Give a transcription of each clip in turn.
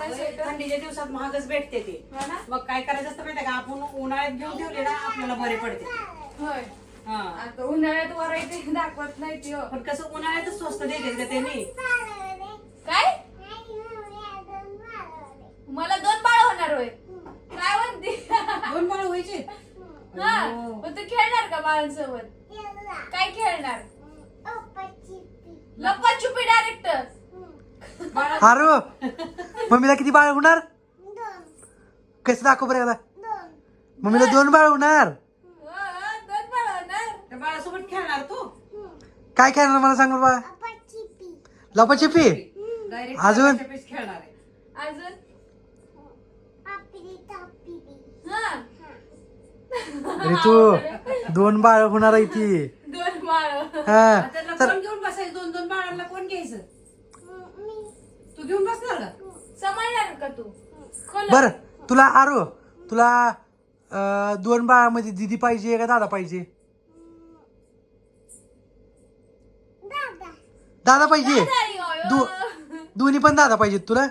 थंडीच्या दिवसात महागच भेटते ते. हा ना? मग काय करायचं असतं माहिती का? आपण उन्हाळ्यात घेऊन ठेवले ना आपल्याला बरे पडते. होय. हा. आता उन्हाळ्यात वरायटी दाखवत नाही ती हो. पण कसं उन्हाळ्यातच स्वस्त देते का त्यांनी? काय? मला दोन बाळ होणार होय. काय म्हणते? दोन बाळ व्हायचे? हा. अयो. मग तू खेळणार का बाळांसोबत? काय खेळणार? लप्पा छुपी डायरेक्ट. अरे मम्मीला किती बाळ होणार? कसं दाखव बरं याला. मम्मीला दोन. बाळ होणार. बाळासोबत खेळणार तू? काय खेळणार मला सांग बरं बाळा लपाछपी अजून? खेळणार अजून? तू दोन बाळ होणार आहे ती. दोन बाळ. हा. तर घेऊन बसायचं? दोन दोन बाळांना कोण घ्यायचं? घेऊन बसणार का? सांभाळणार का तू? खोल. बर तुला आरो तुला अं, दोन बाळामध्ये दिदी पाहिजे का दादा पाहिजे? दादा. पाहिजे? दो दोन्ही पण दादा पाहिजेत तुला?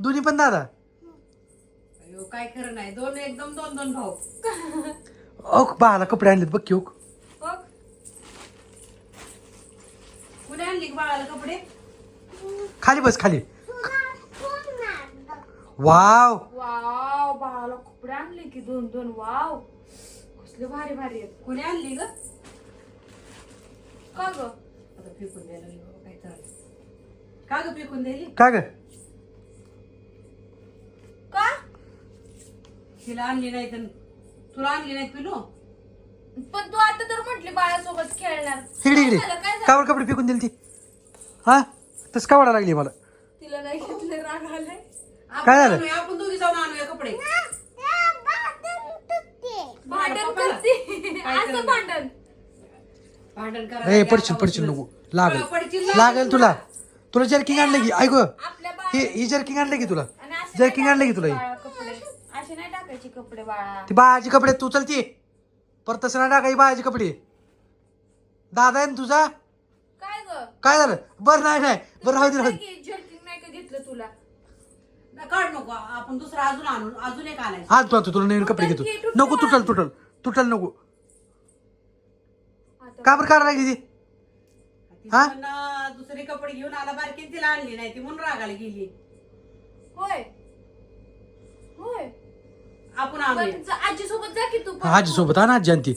दोन्ही पण दादा? अयो काय खरं नाही. दोन एकदम दोन दोन भाऊ. ओ बाळाला कपडे आणलेत बघ की ओक. कुणी आणली का बाळाला कपडे? खाली बस खाली. वाव. वाव बाळाला कपडे आणले की दोन दोन. वाव. कसले भारी भारी आहेत. कुणी आणली ग? का ग? आता फेकून द्यायला लागली बाबा, काय तर का ग फेकून द्यायली? का ग? का? तिला आणली नाही तर तुला आणली नाही पिलू? पण तू आता तर म्हटली बाळासोबत खेळणार. इकडे काय इकडे. झालं? काय झालं? कावर कपडे फेकून दिली ती. हा? तसं का वाढा लागली मला? तिला नाही घेतले राग आले आपण काय झालं? आणूया, आपण दोघी जाऊन आणूया कपडे. भांडण. करते. असं? भांडण. भांडण पडशील पडशील. नको. लागल. लागेल तुला. तुला जर्किंग आणलं की ऐक. आपल्या बाळा हे ही जर्किंग आणलं की तुला. आणि असे जर्किंग आणलं की तुला हे? टाकायचे बाळा कपडे. असे नाही टाकायचे कपडे बाळा. ती बाळाचे कपडे तू चलती परत तसं नाही टाकाय बाळाचे कपडे. दादा आहे ना तुझा? काय झालं? बरं नाही नाही. बरं राहू दे राहू दे. जर्किंग नाही का घेतलं तुला? काढ नको. आपण दुसरा अजून आणू अजून एक आणायचं. हा तू तुला नवीन कपडे घेतो. तुटल की, तुटल नको तुटल तुटल. तुटल नको. का बरं काढा लागली ती ती हा? पण, दुसरे कपडे घेऊन आला बारकी तिला आणली नाही ती म्हणून रागाला गेली. होय. होय. आपण आणूया. आजी सोबत जा की तू पण. आजी सोबत हा ना आजी आणती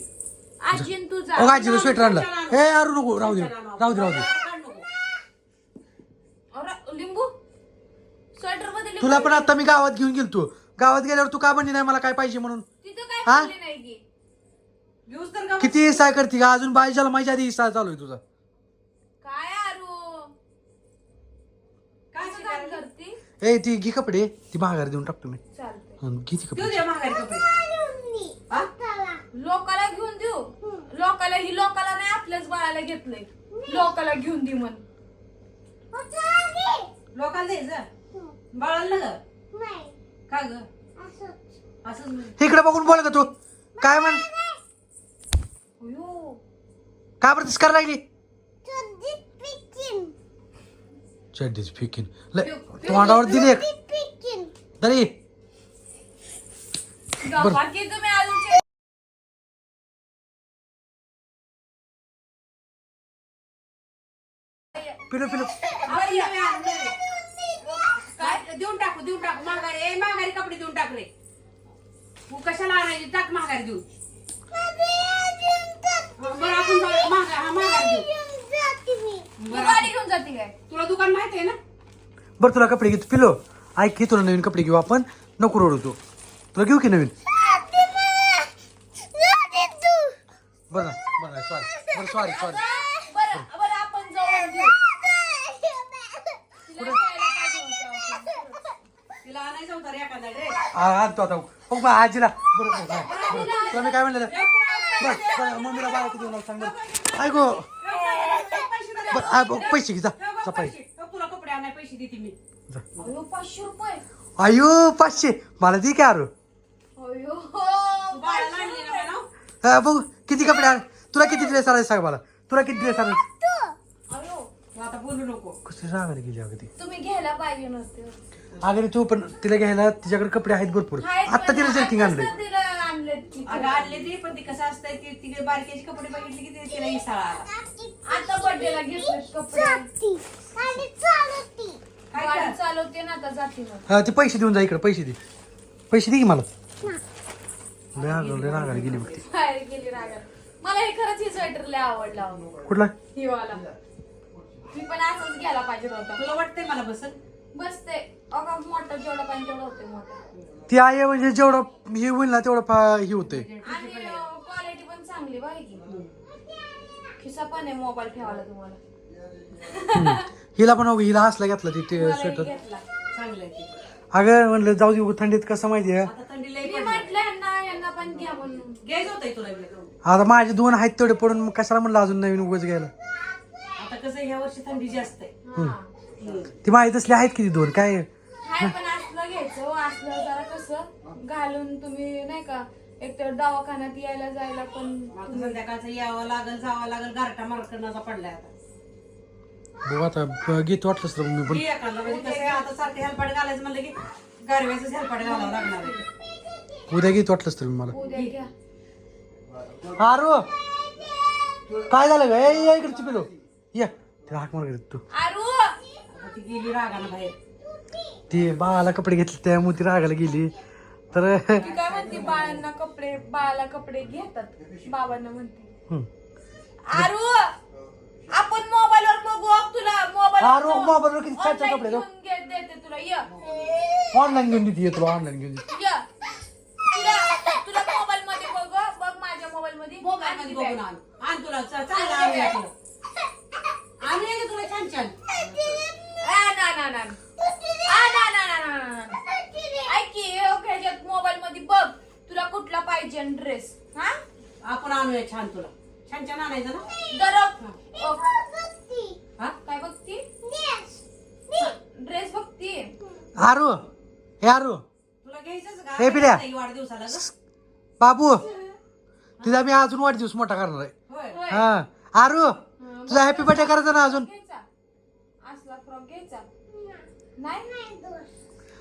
आजी आणि तू जा ओ आजीला स्वेटर आणला. हे अरू नको. राहू दे. राहू दे राहू दे काढ नको. अरे, लिंबू तुला पण आता मी गावात घेऊन गेलो तू गावात गेल्यावर तू का म्हणली नाही? मला काय पाहिजे म्हणून? तिथं काय हा? बोलले नाही की? घेऊच तर का किती इसा करते का अजून बाईच्याला माझ्या आधी इसा चालू आहे तुझा. काय आरू? काय असं काम करते? ए ती घे कपडे. ती महागारी देऊन टाकतो मी. चालते हं, घे ती देऊ कपडे दे महागारी कपडे. हा? लोकाला घेऊन देऊ. लोकाला ही लोकाला नाही आपल्याच बाळाला घेतलंय. लोकाला घेऊन दे म्हण. लोकांना द्यायचं बाळाला ग का ग? असंच. म्हणे. इकडे बघून बोल का तू. काय म्हण अयो. का बरं तसं करायला लागली? चड्डीच फिकीन लय तोंडावर दिली एक. तरी गप्पा की तुम्ही अजून. पिलो पिलो. काय देऊन टाकू देऊन टाकू. महागारी ए महागारी कपडे देऊन टाक रे. तू कशाला आणायची? टाक महागारी देऊन. बरं आपण जाऊ- हा देऊ तू बरं गाडी घेऊन जाते काय? तुला दुकान माहिती आहे ना? बरं तुला कपडे घेतो. पिलो. ऐक घे तुला नवीन कपडे घेऊ आपण. नको रडू तू. तुला घेऊ की नवीन? बरं बरं ना, सॉरी बरं सॉरी सॉरी बरं बरं आपण जाऊन घेऊ तिला खेळायला पाहिजे होतं आपण. तिला आणायचा होता रे. एखादा ड्रेस आणतो आता. हो बा आजीला. बरं बरं बरं, बरं तुला मी काय म्हणलं बरं बरं मम्मीला बाळा किती होणार सांग बरं ऐको बरं आ, बघ, पैसे घे जा. जा पैसे. तुला कपडे आणाय पैसे देते मी. जा. अयो पाचशे रुपये. अयो पाचशे. मला दे की अरे अयो तू बाळाला आणली ना मॅडम? हा, बघू किती कपडे आण. तुला किती ड्रेस आणायचे सांग मला. तुला किती ड्रेस आणायचे? आता बोलू नको. कसं रागायला गेली अगदी तुम्ही घ्यायला पाहिजे अगं रे तू पण तिला घ्यायला तिच्याकडे कपडे आहेत भरपूर. आता तिला जर्किंग आणलंय. तिला की. अगं आणले ते पण ती कसं असतंय ती ती बारकेचे कपडे बघितले की ते तिला इसाळा आला. आता बर्थडेला घेतलेत कपडे. काय गाडी? चालवते ना आता जाते मग. हा ते पैसे देऊन जा इकडे पैसे दे. पैसे दे की मला. लय रागावलं, लय रागायला गेली बघ ती. बाहेर गेली रागात मला हे खरंच ही स्वेटर लय आवडला कुठला? ही वाला मी पण असंच घ्यायला पाहिजे होता. तुला वाटतंय मला बसल बसते. अगं मोठा जेवढा पाहिजे तेवढा होते मोठा. ती आहे म्हणजे जेवढं हे होईल ना तेवढं फा- हे होतंय. आणि क्वालिटी पण चांगली बघ की. खिसा पण आहे मोबाईल ठेवायला तुम्हाला. हम्म. हिला पण अगं हिला असला घेतला ती मला एक स्वेटर घेतला. चांगलं आहे ते. अगं म्हणलं जाऊ दे थंडीत कसं माहिती आहे? आता थंडी लई मी पडली. म्हटलं यांना यांना पण घ्या म्हणून. घ्यायचं होतंय तुला बी. आता माझे दोन आहेत तेवढे पडून मग कशाला म्हणलं अजून नवीन उगाच घ्यायला? कसं ह्या वर्षी थंडी जास्त आहे. हा. ती माहीत असली आहेत किती दोन? काय? हाय पण असलं घ्यायचं हो, असलं जरा कसं घालून तुम्ही नाही का एक तर दवाखान्यात यायला जायला पण संध्याकाळचं यावं लागल जावं लागल गारटा मारकरणाचा पडलाय आता. बघू आता गीत वाटलंच तर मी पण. म्हणजे आता सारखं हेलपाट घालायचं म्हणलं की गारव्याच हेलपाट घालावं लागणार आहे. उद्या गीत वाटलंच तर मी मला आरो! काय झालं ग? ए, या इकडे चिपिलो या तिला हाक मार तू. ती गेली रागानं बाहेर. ती बाळाला कपडे घेतले त्यामुळे ती रागायला गेली. तर ती काय म्हणते बाळांना कपडे बाळाला कपडे घेतात. बाबांना म्हणते. हम्म. आरू! आपण मोबाईल वर बघू अग तुला मोबाईल आरू, mobile वर किती छान छान कपडे हो. देते तुला. ये. ऑनलाईन घेऊन देते तुला ऑनलाईन घेऊन देते. ये. तुला तुला मोबाईल मध्ये बघ बघ माझ्या मोबाईल मध्ये मोबाईल मध्ये बघून आण. आण तुला चा- चांगलं तुला. की तुला छान छान. आ, ना, ना, ना. आ, ना, ना, ना, ना, ना, ना. ऐक की हे बघ, ह्याच्यात मोबाईल मध्ये बघ. तुला कुठला पाहिजे ड्रेस हा? आपण आणूया छान तुला. छान छान आणायचं ना? हा. काय बघती? ड्रेस बघती. आरू हे आरू. तुला घ्यायचंच का? हे पिल्या. नाही वाढदिवसाला ग? बाबू तिचा मी अजून वाढदिवस मोठा करणार आहे. होय. हा. आरू तुझा हॅपी बर्थडे करायचा ना अजून? घ्यायचा. असला फ्रॉक घ्यायचा. नाही?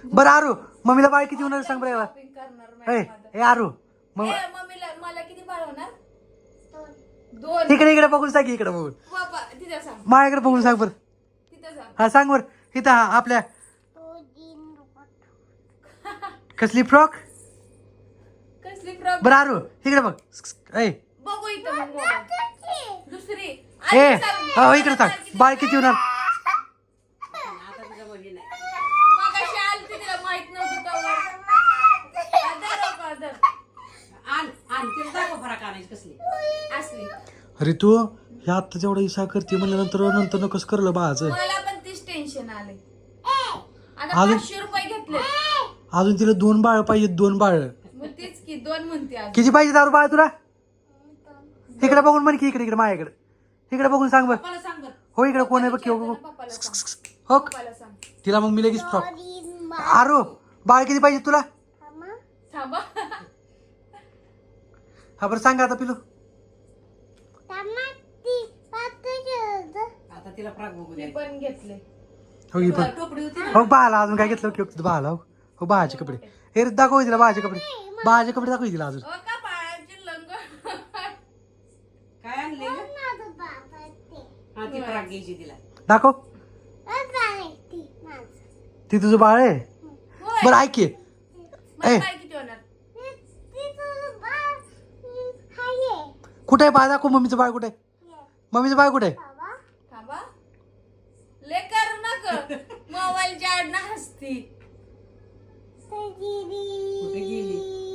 बरं आरू. मम्मीला बाळ किती होणार सांग बरं. शॉपिंग करणार ए आरू. मग ए, मम्मीला मला किती बाळ होणार? दोन. इकडे इकडे बघून सांग इकडे बघून. बाबा तिथं सांग. माझ्याकडे बघून सांग बरं. तिथं सांग. हा सांग बरं. इथं हा, आपल्या कसली फ्रॉक कसली फ्रॉक बरं आरू. इकडे बघ. ए. बघू इथं मग. मोबाईल. ए. हो इकडे सांग बाळ किती होणार? आता हो अरे तू हे आत्ता जेवढा इसा करते म्हणल्यानंतर नंतर नकोस करलं बाळाचं मला पण तीच टेन्शन आले आता अजून- पाचशे रुपये घेतले. अजून तिला दोन बाळ पाहिजेत दोन बाळ. मग तेच की दोन म्हणते आज किती पाहिजे दारू बाळ तुला? इकडे बघून म्हण की इकडे इकडे माझ्याकडे. इकडे बघून सांग बरं. मला सांग बरं. हो इकडे कोण आहे बघ की, हो, हो. पप्पाला सांग हो पप्पाला सांग. तिला मग मी लगेच फ्रॉक आरू बाळ किती पाहिजे तुला? थांबा. हा बरं सांगा आता पिलू. आता तिला फ्रॉक बघू मी दे. पण घेतले. हो ही पण. टोपडी होती ना. हो बाळाला अजून काय घेतलं? की बाळाला. हो हो बाळाचे कपडे. हे रे, दाखव तिला बाळाचे कपडे. बाळाचे कपडे दाखव तिला अजून. का बाळाचे लंग काय आणले हा ती तिला. दाखव. ती तुझं बाळ आहे? होय. बरं ऐक की. मला ए. काय किती होणार? कुठे आहे बाळ? दाखव मम्मीचं बाळ कुठे आहे? मम्मीचं बाळ कुठे आहे? थांबा. ले करू. नका मोबाईलच्या आडनं हसती. कुठे गेली?